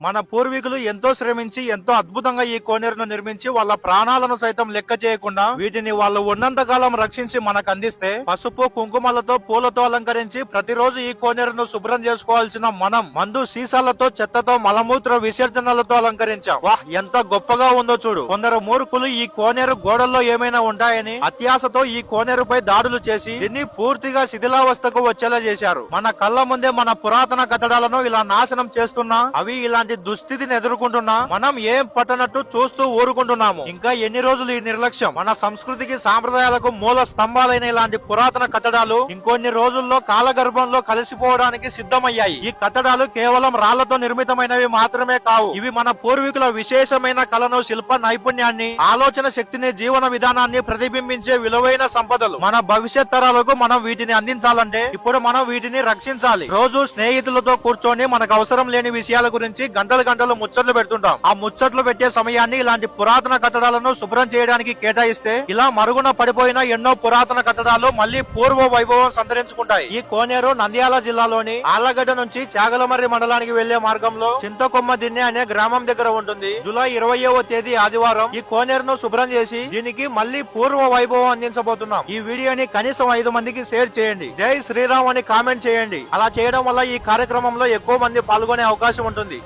మన పూర్వీకులు ఎంతో శ్రమించి ఎంతో అద్భుతంగా ఈ కోనేరును నిర్మించి వాళ్ళ ప్రాణాలను సైతం లెక్క చేయకుండా వీటిని వాళ్ళు ఉన్నంత కాలం రక్షించి మనకు అందిస్తే పసుపు కుంకుమలతో పూలతో అలంకరించి ప్రతిరోజు ఈ కోనేరును శుభ్రం చేసుకోవాల్సిన మనం మందు సీసాలతో చెత్తతో మలమూత్ర విసర్జనలతో అలంకరించాం. వాహ్ ఎంత గొప్పగా ఉందో చూడు. కొందరు మూర్ఖులు ఈ కోనేరు గోడల్లో ఏమైనా ఉంటాయని అత్యాశతో ఈ కోనేరుపై దాడులు చేసి దీన్ని పూర్తిగా శిథిలావస్థకు వచ్చేలా చేశారు. మన కళ్ళ ముందే మన పురాతన కట్టడాలను ఇలా నాశనం చేస్తున్నా అవి ఇలాంటి దుస్థితిని ఎదుర్కొంటున్నా మనం ఏం పట్టనట్టు చూస్తూ ఊరుకుంటున్నాము. ఇంకా ఎన్ని రోజులు ఈ నిర్లక్ష్యం? మన సంస్కృతికి సాంప్రదాయాలకు మూల స్తంభాలైన ఇలాంటి పురాతన కట్టడాలు ఇంకొన్ని రోజుల్లో కాలగర్భంలో కలిసిపోవడానికి సిద్ధమయ్యాయి. ఈ కట్టడాలు కేవలం రాళ్ళతో నిర్మితమైనవి మాత్రమే కావు. ఇవి మన పూర్వీకుల విశేషమైన కళను శిల్ప నైపుణ్యాన్ని ఆలోచన శక్తిని జీవన విధానాన్ని ప్రతిబింబించే విలువైన సంపదలు. మన భవిష్యత్ తరాలకు మనం వీటిని అందించాలంటే ఇప్పుడు మనం వీటిని రక్షించాలి. రోజు స్నేహితులతో కూర్చొని మనకు అవసరం లేని విషయాల గురించి గంటలు గంటలు ముచ్చట్లు పెడుతుంటాం. ఆ ముచ్చట్లు పెట్టే సమయాన్ని ఇలాంటి పురాతన కట్టడాలను శుభ్రం చేయడానికి కేటాయిస్తే ఇలా మరుగున పడిపోయిన ఎన్నో పురాతన కట్టడాలు మళ్ళీ పూర్వ వైభవం సంతరించుకుంటాయి. ఈ కోనేరు నంద్యాల జిల్లాలోని ఆళ్ళగడ్డ నుంచి చాగలమర్రి మండలానికి వెళ్ళే మార్గంలో చింతకొమ్మ దిన్నె అనే గ్రామం దగ్గర ఉంటుంది. జూలై ఇరవయవ తేదీ ఆదివారం ఈ కోనేరును శుభ్రం చేసి దీనికి మళ్ళీ పూర్వ వైభవం అందించబోతున్నాం. ఈ వీడియోని కనీసం ఐదు మందికి షేర్ చేయండి. జై శ్రీరామ్ అని కామెంట్ చేయండి. అలా చేయడం వల్ల ఈ కార్యక్రమంలో ఎక్కువ మంది పాల్గొనే అవకాశం ఉంటుంది.